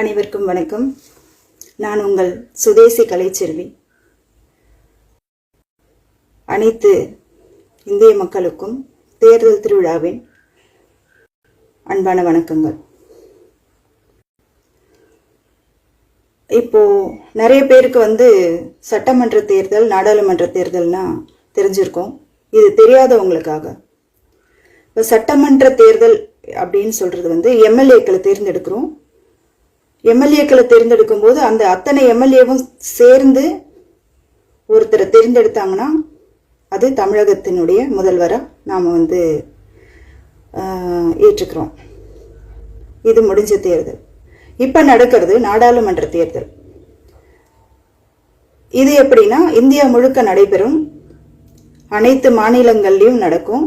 அனைவருக்கும் வணக்கம். நான் உங்கள் சுதேசி கலைச்செல்வி. அனைத்து இந்திய மக்களுக்கும் தேர்தல் திருவிழாவின் அன்பான வணக்கங்கள். இப்போ நிறைய பேருக்கு வந்து சட்டமன்ற தேர்தல் நாடாளுமன்ற தேர்தல்னா தெரிஞ்சிருக்கோம். இது தெரியாதவங்களுக்காக. இப்போ சட்டமன்ற தேர்தல் அப்படின்னு சொல்கிறது வந்து எம்எல்ஏக்களை தேர்ந்தெடுக்கிறோம். எம்எல்ஏக்களை தேர்ந்தெடுக்கும் போது அந்த அத்தனை எம்எல்ஏவும் சேர்ந்து ஒருத்தரை தேர்ந்தெடுத்தாங்கன்னா அது தமிழகத்தினுடைய முதல்வராக நாம் வந்து ஏற்றுக்கிறோம். இது முடிஞ்ச தேர்தல். இப்போ நடக்கிறது நாடாளுமன்ற தேர்தல். இது எப்படின்னா இந்தியா முழுக்க நடைபெறும் அனைத்து மாநிலங்கள்லையும் நடக்கும்.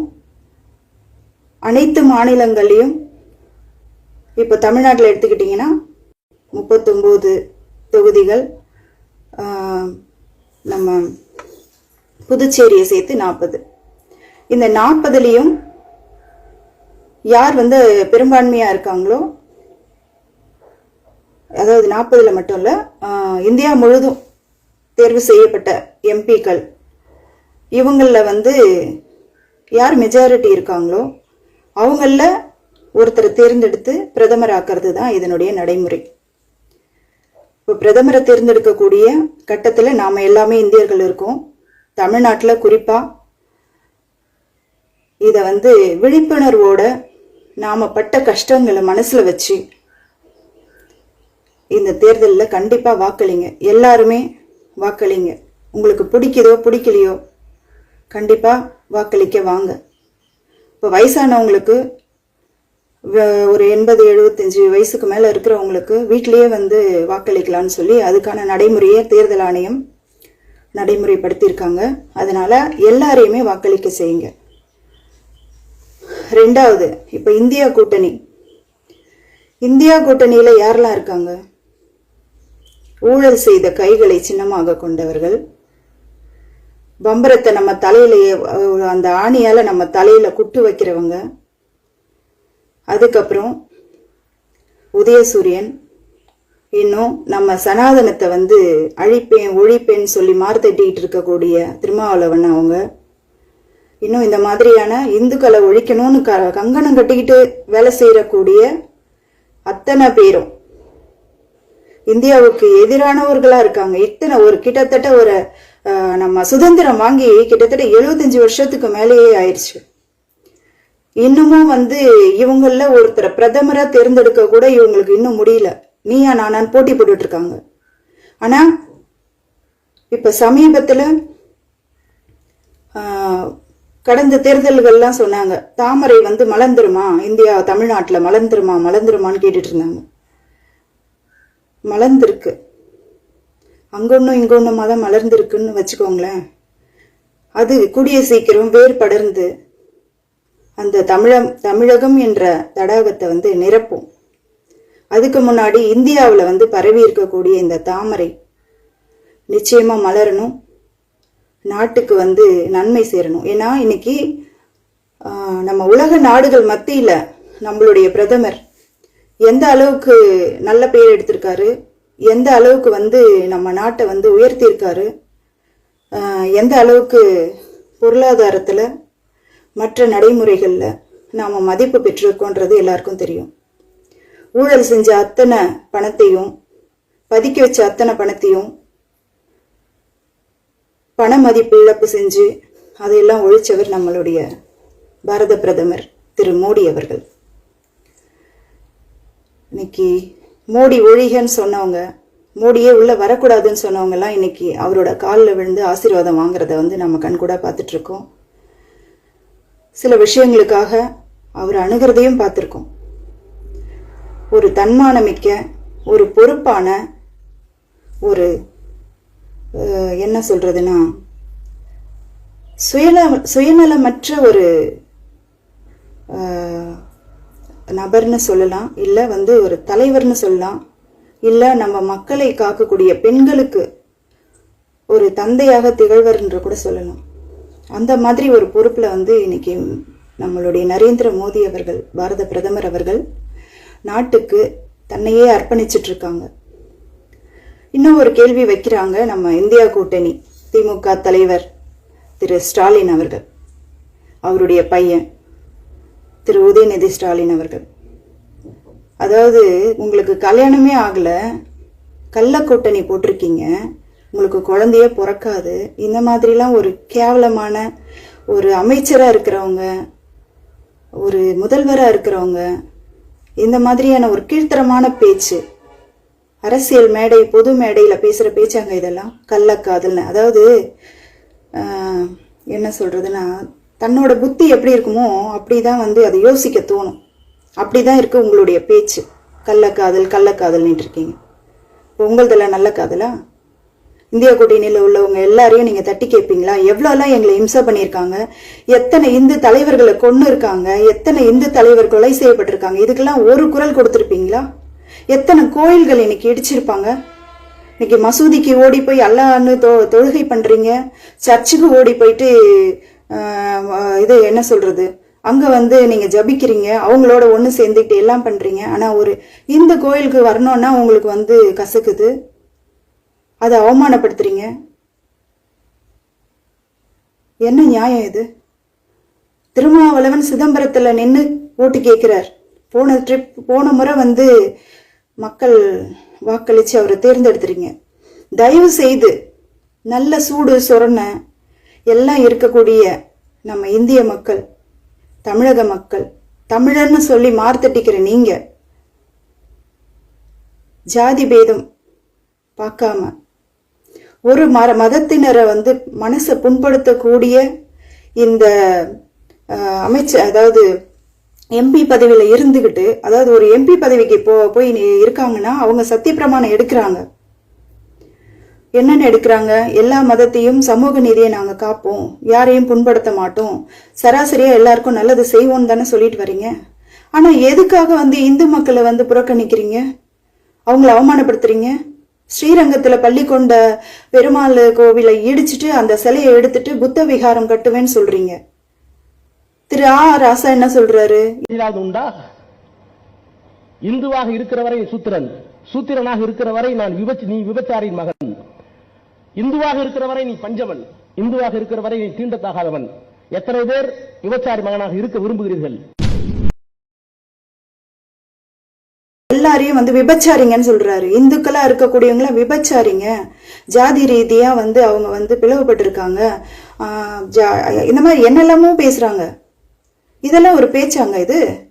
அனைத்து மாநிலங்கள்லையும் இப்போ தமிழ்நாட்டில் எடுத்துக்கிட்டிங்கன்னா முப்பத்தொம்போது தொகுதிகள் நம்ம புதுச்சேரியை சேர்த்து நாற்பது. இந்த நாற்பதுலேயும் யார் வந்து பெரும்பான்மையாக இருக்காங்களோ அதாவது நாற்பதில் மட்டும் இல்லை இந்தியா முழுதும் தேர்வு செய்யப்பட்ட எம்பிக்கள் இவங்களில் வந்து யார் மெஜாரிட்டி இருக்காங்களோ அவங்களில் ஒருத்தரை தேர்ந்தெடுத்து பிரதமர் ஆக்கிறது தான் இதனுடைய நடைமுறை. இப்போ பிரதமரை தேர்ந்தெடுக்கக்கூடிய கட்டத்தில் நாம் எல்லாமே இந்தியர்கள் இருக்கோம். தமிழ்நாட்டில் குறிப்பாக இதை வந்து விழிப்புணர்வோட நாம் பட்ட கஷ்டங்களை மனசில் வச்சு இந்த தேர்தலில் கண்டிப்பாக வாக்களிங்க. எல்லாருமே வாக்களிங்க. உங்களுக்கு பிடிக்குதோ பிடிக்கலையோ கண்டிப்பாக வாக்களிக்க வாங்க. இப்போ வயசானவங்களுக்கு ஒரு எண்பது எழுபத்தஞ்சு வயசுக்கு மேலே இருக்கிறவங்களுக்கு வீட்டிலேயே வந்து வாக்களிக்கலாம்னு சொல்லி அதுக்கான நடைமுறையை தேர்தல் ஆணையம் நடைமுறைப்படுத்தியிருக்காங்க. அதனால் எல்லாரையுமே வாக்களிக்க செய்யுங்க. ரெண்டாவது இப்போ இந்தியா கூட்டணி. இந்தியா கூட்டணியில் யாரெல்லாம் இருக்காங்க? ஊழல் செய்த கைகளை சின்னமாக கொண்டவர்கள். பம்பரத்தை நம்ம தலையில அந்த ஆணியால் நம்ம தலையில் குட்டு வைக்கிறவங்க. அதுக்கப்புறம் உதயசூரியன் இன்னும் நம்ம சனாதனத்தை வந்து அழிப்பேன் ஒழிப்பேன் சொல்லி மார்த்தட்டிட்டு இருக்கக்கூடிய திருமாவளவன் அவங்க இன்னும் இந்த மாதிரியான இந்துக்களை ஒழிக்கணும்னு க கங்கணம் கட்டிக்கிட்டு வேலை செய்யக்கூடிய அத்தனை பேரும் இந்தியாவுக்கு எதிரானவர்களாக இருக்காங்க. இத்தனை ஒரு கிட்டத்தட்ட ஒரு நம்ம சுதந்திரம் வாங்கி கிட்டத்தட்ட எழுபத்தஞ்சு வருஷத்துக்கு மேலேயே ஆயிடுச்சு இன்னமும் வந்து இவங்கள ஒருத்தரை பிரதமரா தேர்ந்தெடுக்க கூட இவங்களுக்கு இன்னும் முடியல. நீயா நானான்னு போட்டி போட்டுட்டு இருக்காங்க ஆனா இப்ப சமீபத்துல கடந்த தேர்தல்கள்லாம் சொன்னாங்க தாமரை வந்து மலர்ந்துருமா? இந்தியா தமிழ்நாட்டில் மலர்ந்துருமா? மலர்ந்துருமான்னு கேட்டுட்டு இருந்தாங்க மலர்ந்திருக்கு. அங்கொன்னும் இங்கொன்னுமா தான் மலர்ந்துருக்குன்னு வச்சுக்கோங்களேன். அது கூடிய சீக்கிரம் வேர் படர்ந்து அந்த தமிழம் தமிழகம் என்ற தடாகத்தை வந்து நிரப்பும். அதுக்கு முன்னாடி இந்தியாவில் வந்து பரவி இருக்கக்கூடிய இந்த தாமரை நிச்சயமாக மலரணும். நாட்டுக்கு வந்து நன்மை சேரணும். ஏன்னா இன்னைக்கு நம்ம உலக நாடுகள் மத்தியில் நம்மளுடைய பிரதமர் எந்த அளவுக்கு நல்ல பேர் எடுத்திருக்காரு எந்த அளவுக்கு வந்து நம்ம நாட்டை வந்து உயர்த்தியிருக்காரு எந்த அளவுக்கு பொருளாதாரத்தில் மற்ற நடைமுறைகளில் நாம் மதிப்பு பெற்றிருக்கோன்றது எல்லாருக்கும் தெரியும். ஊழல் செஞ்ச அத்தனை பணத்தையும் பதுக்கி வச்ச அத்தனை பணத்தையும் பண மதிப்பு இழப்பு செஞ்சு அதையெல்லாம் ஒழிச்சவர் நம்மளுடைய பாரத பிரதமர் திரு மோடி அவர்கள். இன்னைக்கு மோடி ஒழிகன்னு சொன்னவங்க மோடியே உள்ளே வரக்கூடாதுன்னு சொன்னவங்கலாம் இன்னைக்கு அவரோட காலில் விழுந்து ஆசீர்வாதம் வாங்குறத வந்து நம்ம கண்கூடாக பார்த்துட்ருக்கோம் சில விஷயங்களுக்காக அவர் அணுகிறதையும் பார்த்துருக்கோம். ஒரு தன்மானமிக்க ஒரு பொறுப்பான ஒரு என்ன சொல்கிறதுன்னா சுயநல சுயநலமற்ற ஒரு நபர்னு சொல்லலாம். இல்லை வந்து ஒரு தலைவர்னு சொல்லலாம். இல்லை நம்ம மக்களை காக்கக்கூடிய பெண்களுக்கு ஒரு தந்தையாக திகழ்வர் என்று கூட சொல்லலாம். அந்த மாதிரி ஒரு பொறுப்பில் வந்து இன்றைக்கி நம்மளுடைய நரேந்திர மோடி அவர்கள் பாரத பிரதமர் அவர்கள் நாட்டுக்கு தன்னையே அர்ப்பணிச்சிட்ருக்காங்க. இன்னும் ஒரு கேள்வி வைக்கிறாங்க நம்ம இந்தியா கூட்டணி திமுக தலைவர் திரு ஸ்டாலின் அவர்கள் அவருடைய பையன் திரு உதயநிதி ஸ்டாலின் அவர்கள். அதாவது உங்களுக்கு கல்யாணமே ஆகலை கள்ள கூட்டணி போட்டிருக்கீங்க உங்களுக்கு குழந்தையே பிறக்காது. இந்த மாதிரிலாம் ஒரு கேவலமான ஒரு அமைச்சராக இருக்கிறவங்க ஒரு முதல்வராக இருக்கிறவங்க இந்த மாதிரியான ஒரு கீழ்த்தரமான பேச்சு அரசியல் மேடை பொது மேடையில் பேசுகிற பேச்சாங்க இதெல்லாம். கள்ளக்காதல்னு அதாவது என்ன சொல்கிறதுன்னா தன்னோட புத்தி எப்படி இருக்குமோ அப்படி தான் வந்து அதை யோசிக்க தோணும். அப்படி தான் இருக்குது உங்களுடைய பேச்சு. கள்ளக்காதல் கள்ளக்காதல்னிட்டு இருக்கீங்க இப்போ உங்களதில் நல்ல காதலா? இந்தியா கூட்டணியில் உள்ளவங்க எல்லாரையும் நீங்கள் தட்டி கேட்பீங்களா எவ்வளோலாம் எங்களை இம்சை பண்ணியிருக்காங்க? எத்தனை இந்து தலைவர்களை கொன்று இருக்காங்க? எத்தனை இந்து தலைவர் கொலை செய்யப்பட்டிருக்காங்க? இதுக்கெல்லாம் ஒரு குரல் கொடுத்துருப்பீங்களா? எத்தனை கோயில்கள் இன்னைக்கு இடிச்சிருப்பாங்க? இன்னைக்கு மசூதிக்கு ஓடி போய் அல்லான்னு தொ தொழுகை பண்ணுறீங்க சர்ச்சுக்கு ஓடி போயிட்டு இது என்ன சொல்கிறது அங்கே வந்து நீங்கள் ஜபிக்கிறீங்க. அவங்களோட ஒன்று சேர்ந்துக்கிட்டு எல்லாம் பண்ணுறீங்க ஆனால் ஒரு இந்த கோயிலுக்கு வரணுன்னா உங்களுக்கு வந்து கசக்குது. அதை அவமானப்படுத்துறீங்க? என்ன நியாயம் இது? திருமாவளவன் சிதம்பரத்தில் நின்று ஓட்டு கேட்கிறார். போன ட்ரிப் போன முறை வந்து மக்கள் வாக்களித்து அவரை தேர்ந்தெடுத்துறீங்க. தயவு செய்து நல்ல சூடு சொரண எல்லாம் இருக்கக்கூடிய நம்ம இந்திய மக்கள் தமிழக மக்கள் தமிழர்னு சொல்லி மார்த்தட்டிக்கிற நீங்கள் ஜாதி பேதம் பார்க்காம ஒரு மர மதத்தினரை வந்து மனசை புண்படுத்தக்கூடிய இந்த அமைச்ச அமைச்சர் அதாவது எம்பி பதவியில் இருந்துக்கிட்டு அதாவது ஒரு எம்பி பதவிக்கு போ போய் இருக்காங்கன்னா அவங்க சத்தியப்பிரமாணம் எடுக்கிறாங்க. என்னென்ன எடுக்கிறாங்க? எல்லா மதத்தையும் சமூக நீதியை நாங்கள் காப்போம். யாரையும் புண்படுத்த மாட்டோம். சராசரியாக எல்லாருக்கும் நல்லது செய்வோம்னு தானே சொல்லிட்டு வரீங்க? ஆனால் எதுக்காக வந்து இந்து மக்களை வந்து புறக்கணிக்கிறீங்க? அவங்கள அவமானப்படுத்துறீங்க? ஸ்ரீரங்கத்தில் பள்ளி கொண்ட பெருமாள் கோவிலை இடிச்சிட்டு அந்த சிலையை எடுத்துட்டு புத்த விகாரம் கட்டுவேன்னு சொல்றீங்க. திரு ஆ ராசா என்ன சொல்றாரு? உண்டா? இந்துவாக இருக்கிற வரை சூத்திரன். சூத்திரனாக இருக்கிற வரை நான் விபச்சி நீ விபச்சாரின் மகன். இந்துவாக இருக்கிற வரை நீ பஞ்சவன். இந்துவாக இருக்கிற வரை நீ தீண்டத்தாகாதவன். எத்தனை பேர் விபச்சாரி மகனாக இருக்க விரும்புகிறீர்கள்? எல்லாரையும் வந்து விபச்சாரிங்கன்னு சொல்றாரு. இந்துக்களா இருக்கக்கூடியவங்கள விபச்சாரிங்க. ஜாதி ரீதியா வந்து அவங்க வந்து பிளவுபட்டிருக்காங்க. ஜா- இந்த மாதிரி என்னெல்லாமோ பேசுறாங்க. இதெல்லாம் ஒரு பேச்சாங்க இது.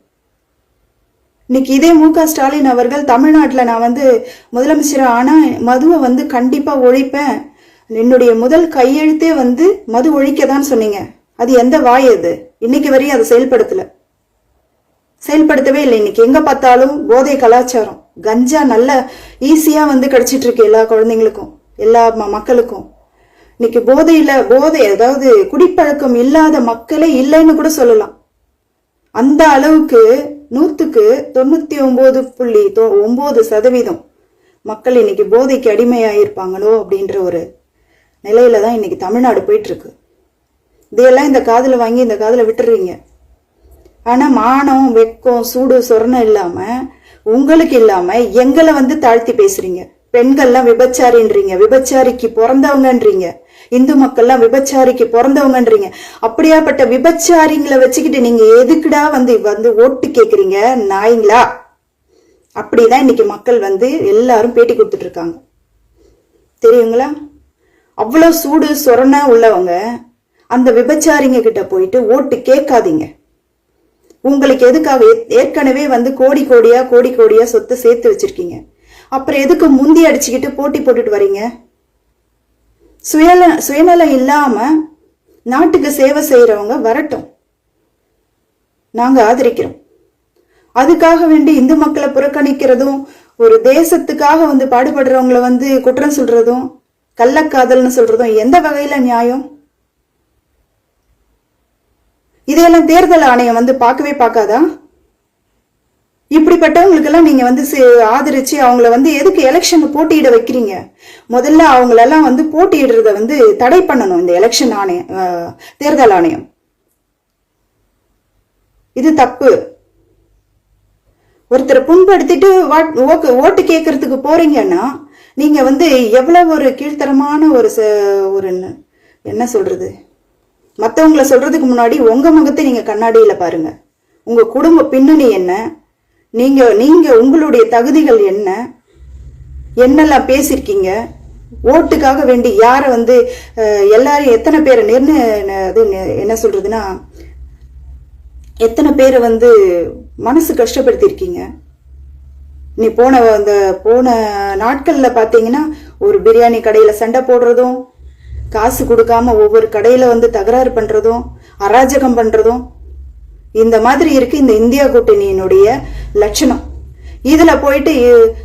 இன்னைக்கு இதே மு க ஸ்டாலின் அவர்கள் தமிழ்நாட்டில் நான் வந்து முதலமைச்சர் ஆனால் மதுவை வந்து கண்டிப்பாக ஒழிப்பேன். என்னுடைய முதல் கையெழுத்தே வந்து மது ஒழிக்க தான் சொன்னீங்க. அது எந்த வாய் அது? இன்னைக்கு வரையும் அதை செயல்படுத்தலை. செயல்படுத்தவே இல்லை. இன்னைக்கு எங்க பார்த்தாலும் போதை கலாச்சாரம். கஞ்சா நல்ல ஈஸியா வந்து கிடைச்சிட்டு இருக்கு எல்லா குழந்தைங்களுக்கும் எல்லா ம- மக்களுக்கும். இன்னைக்கு போதையில போதை அதாவது குடிப்பழக்கம் இல்லாத மக்களே இல்லைன்னு கூட சொல்லலாம். அந்த அளவுக்கு நூத்துக்கு தொண்ணூத்தி ஒன்பது புள்ளி தொ- ஒன்பது சதவீதம் மக்கள் இன்னைக்கு போதைக்கு அடிமையாயிருப்பாங்களோ அப்படின்ற ஒரு நிலையில தான் இன்னைக்கு தமிழ்நாடு போயிட்டு இருக்கு இதையெல்லாம் இந்த காதில் வாங்கி இந்த காதில் விட்டுருவீங்க ஆனா மானம் வெக்கம் சூடு சொரணம் இல்லாம உங்களுக்கு இல்லாம எங்களை வந்து தாழ்த்தி பேசுறீங்க. பெண்கள்லாம் விபச்சாரின்றீங்க. விபச்சாரிக்கு பிறந்தவங்கன்றீங்க. இந்து மக்கள்லாம் விபச்சாரிக்கு பிறந்தவங்கன்றீங்க. அப்படியாப்பட்ட விபச்சாரிங்களை வச்சுக்கிட்டு நீங்க எதுக்குடா வந்து வந்து ஓட்டு கேட்குறீங்க நாய்ங்களா? அப்படிதான் இன்னைக்கு மக்கள் வந்து எல்லாரும் பேட்டி கொடுத்துட்டு இருக்காங்க தெரியுங்களா? அவ்வளோ சூடு சொரண உள்ளவங்க அந்த விபச்சாரிங்க கிட்ட போயிட்டு ஓட்டு கேட்காதீங்க. உங்களுக்கு எதுக்காக? ஏற்கனவே வந்து கோடி கோடியா கோடி கோடியா சொத்து சேர்த்து வச்சிருக்கீங்க. அப்புறம் எதுக்கு முந்தி அடிச்சுக்கிட்டு போட்டி போட்டுட்டு வரீங்க? சுயல சுயநலம் இல்லாம நாட்டுக்கு சேவை செய்யறவங்க வரட்டும். நாங்க ஆதரிக்கிறோம். அதுக்காக வேண்டி இந்து மக்களை புறக்கணிக்கிறதும் ஒரு தேசத்துக்காக வந்து பாடுபடுறவங்கள வந்து குற்றம் சொல்றதும் கள்ளக்காதல்னு சொல்றதும் எந்த வகையில நியாயம்? இதையெல்லாம் தேர்தல் ஆணையம் வந்து பார்க்கவே பார்க்காதா? இப்படிப்பட்டவங்களுக்கெல்லாம் நீங்க வந்து சி- ஆதரிச்சு அவங்கள வந்து எதுக்கு எலெக்ஷன் போட்டியிட வைக்கிறீங்க? முதல்ல அவங்களெல்லாம் வந்து போட்டியிடுறத வந்து தடை பண்ணணும் இந்த எலெக்ஷன் ஆணையம் தேர்தல் ஆணையம். இது தப்பு. ஒருத்தரை புண்படுத்திட்டு வாட்- ஓட்டு கேட்கறதுக்கு போறீங்கன்னா நீங்க வந்து எவ்வளவு ஒரு கீழ்த்தரமான ஒரு ச- ஒரு என்ன சொல்றது? மற்றவங்கள சொல்றதுக்கு முன்னாடி உங்க முகத்தை நீங்க கண்ணாடியில பாருங்க. உங்க குடும்ப பின்னணி என்ன? நீங்க நீங்க உங்களுடைய தகுதிகள் என்ன? என்னெல்லாம் பேசியிருக்கீங்க ஓட்டுக்காக வேண்டி யாரை வந்து எல்லாரும் எத்தனை பேரை நிர்ணய அது என்ன சொல்றதுன்னா எத்தனை பேரை வந்து மனசு கஷ்டப்படுத்தியிருக்கீங்க நீ போன அந்த போன நாட்கள்ல பாத்தீங்கன்னா ஒரு பிரியாணி கடையில சண்டை போடுறதும் காசு கொடுக்காம ஒவ்வொரு கடையில் வந்து தகராறு பண்ணுறதும் அராஜகம் பண்ணுறதும் இந்த மாதிரி இருக்கு இந்த இந்தியா கூட்டணியினுடைய லட்சணம். இதில் போயிட்டு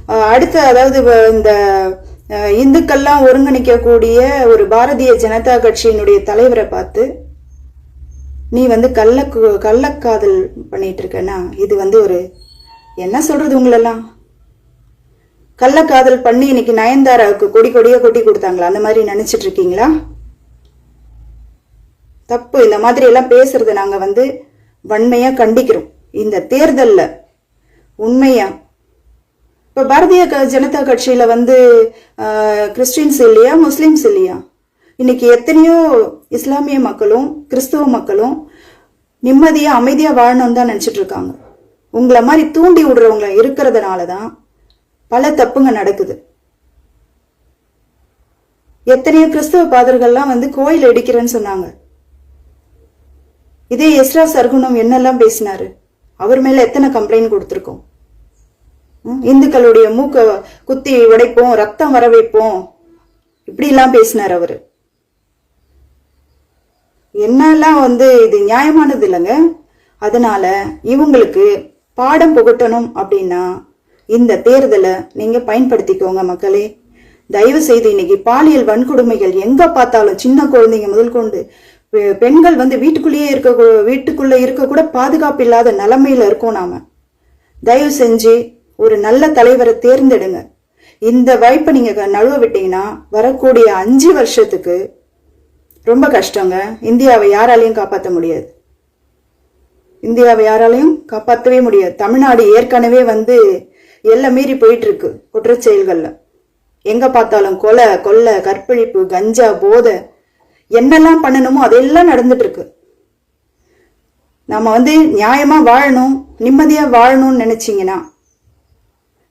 அடுத்த அதாவது வ- இந்த இந்துக்கள்லாம் ஒருங்கிணைக்கக்கூடிய ஒரு பாரதிய ஜனதா கட்சியினுடைய தலைவரை பார்த்து நீ வந்து கள்ள கள்ளக்காதல் பண்ணிட்டு இருக்கனா? இது வந்து ஒரு என்ன சொல்றது உங்களெல்லாம்? கள்ளக்காதல் பண்ணி இன்னைக்கு நயன்தாராவுக்கு கொடி கொடியா கொட்டி கொடுத்தாங்களா? அந்த மாதிரி நினைச்சிட்டு இருக்கீங்களா தப்பு. இந்த மாதிரி எல்லாம் பேசுறத நாங்க வந்து வன்மையா கண்டிக்கிறோம். இந்த தேர்தல்ல உண்மையா? இப்ப பாரதிய க- ஜனதா கட்சியில வந்து கிறிஸ்டின்ஸ் இல்லையா முஸ்லிம்ஸ் இல்லையா? இன்னைக்கு எத்தனையோ இஸ்லாமிய மக்களும் கிறிஸ்துவ மக்களும் நிம்மதியா அமைதியா வாழணும்னு தான் நினைச்சிட்டு இருக்காங்க உங்களை மாதிரி தூண்டி விடுறவங்க இருக்கிறதுனால தான் பல தப்புங்க நடக்குது. எத்தனையோ கிறிஸ்துவ பாதர்கள்லாம் வந்து கோயில் இடிக்கிறேன்னு சொன்னாங்க. இதே எஸ்ரா சர்க்குணம் என்னெல்லாம் பேசினாரு? அவர் மேல எத்தனை கம்ப்ளைண்ட் கொடுத்துருக்கோம்? இந்துக்களுடைய மூக்க குத்தி உடைப்போம் ரத்தம் வர வைப்போம். இப்படிலாம் பேசினார் அவரு. என்னெல்லாம் வந்து இது நியாயமானது இல்லைங்க? அதனால இவங்களுக்கு பாடம் புகட்டணும் அப்படின்னா இந்த தேர்தலை நீங்க பயன்படுத்திக்கோங்க மக்களே. தயவு செய்து இன்னைக்கு பாலியல் வன்கொடுமைகள் எங்க பார்த்தாலும் சின்ன குழந்தைங்க முதல் கொண்டு பெ- பெண்கள் வந்து வீட்டுக்குள்ளேயே இருக்க வீட்டுக்குள்ளே வீட்டுக்குள்ள இருக்க கூட பாதுகாப்பு இல்லாத நிலைமையில இருக்கோம் நாம. தயவு செஞ்சு ஒரு நல்ல தலைவரை தேர்ந்தெடுங்க. இந்த வாய்ப்பை நீங்க க- நழுவ விட்டீங்கன்னா வரக்கூடிய அஞ்சு வருஷத்துக்கு ரொம்ப கஷ்டங்க. இந்தியாவை யாராலையும் காப்பாற்ற முடியாது. இந்தியாவை யாராலையும் காப்பாற்றவே முடியாது. தமிழ்நாடு ஏற்கனவே வந்து எல்லை மீறி போயிட்டு இருக்கு குற்றச்செயல்கள்ல. எங்க பார்த்தாலும் கொலை கொள்ளை கற்பழிப்பு கஞ்சா போதை என்னெல்லாம் பண்ணணுமோ அதெல்லாம் நடந்துட்டு இருக்கு வந்து நியாயமா வாழணும் நிம்மதியா வாழணும்னு நினச்சிங்கன்னா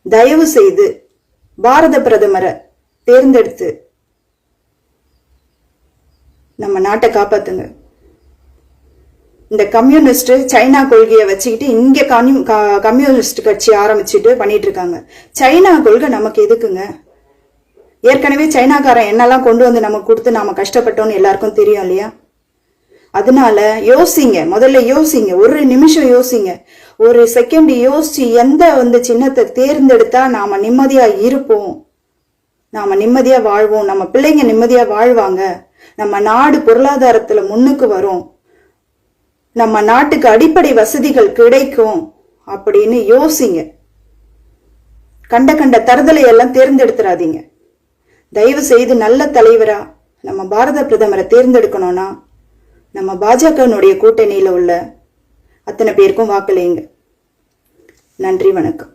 தயவு செய்து பாரத பிரதமரை தேர்ந்தெடுத்து நம்ம நாட்டை காப்பாத்துங்க. இந்த கம்யூனிஸ்ட் சைனா கொள்கையை வச்சுக்கிட்டு இங்கே கம்யூ- க- கம்யூனிஸ்ட் கட்சி ஆரம்பிச்சுட்டு பண்ணிட்டு இருக்காங்க சைனா கொள்கை நமக்கு எதுக்குங்க? ஏற்கனவே சைனாக்காரன் என்னெல்லாம் கொண்டு வந்து நமக்கு கொடுத்து நாம கஷ்டப்பட்டோம்னு எல்லாருக்கும் தெரியும் இல்லையா? அதனால யோசிங்க முதல்ல யோசிங்க ஒரு நிமிஷம் யோசிங்க. ஒரு செகண்ட் யோசிச்சு எந்த வந்து சின்னத்தை தேர்ந்தெடுத்தா நாம நிம்மதியா இருப்போம்? நாம நிம்மதியா வாழ்வோம். நம்ம பிள்ளைங்க நிம்மதியா வாழ்வாங்க. நம்ம நாடு பொருளாதாரத்துல முன்னுக்கு வரும். நம்ம நாட்டுக்கு அடிப்படை வசதிகள் கிடைக்கும் அப்படின்னு யோசிங்க. கண்ட கண்ட தருதலை எல்லாம் தேர்ந்தெடுத்துறாதீங்க. தயவு செய்து நல்ல தலைவரா நம்ம பாரத பிரதமரை தேர்ந்தெடுக்கணும்னா நம்ம பாஜகனுடைய கூட்டணியில் உள்ள அத்தனை பேருக்கும் வாக்களியுங்க நன்றி வணக்கம்.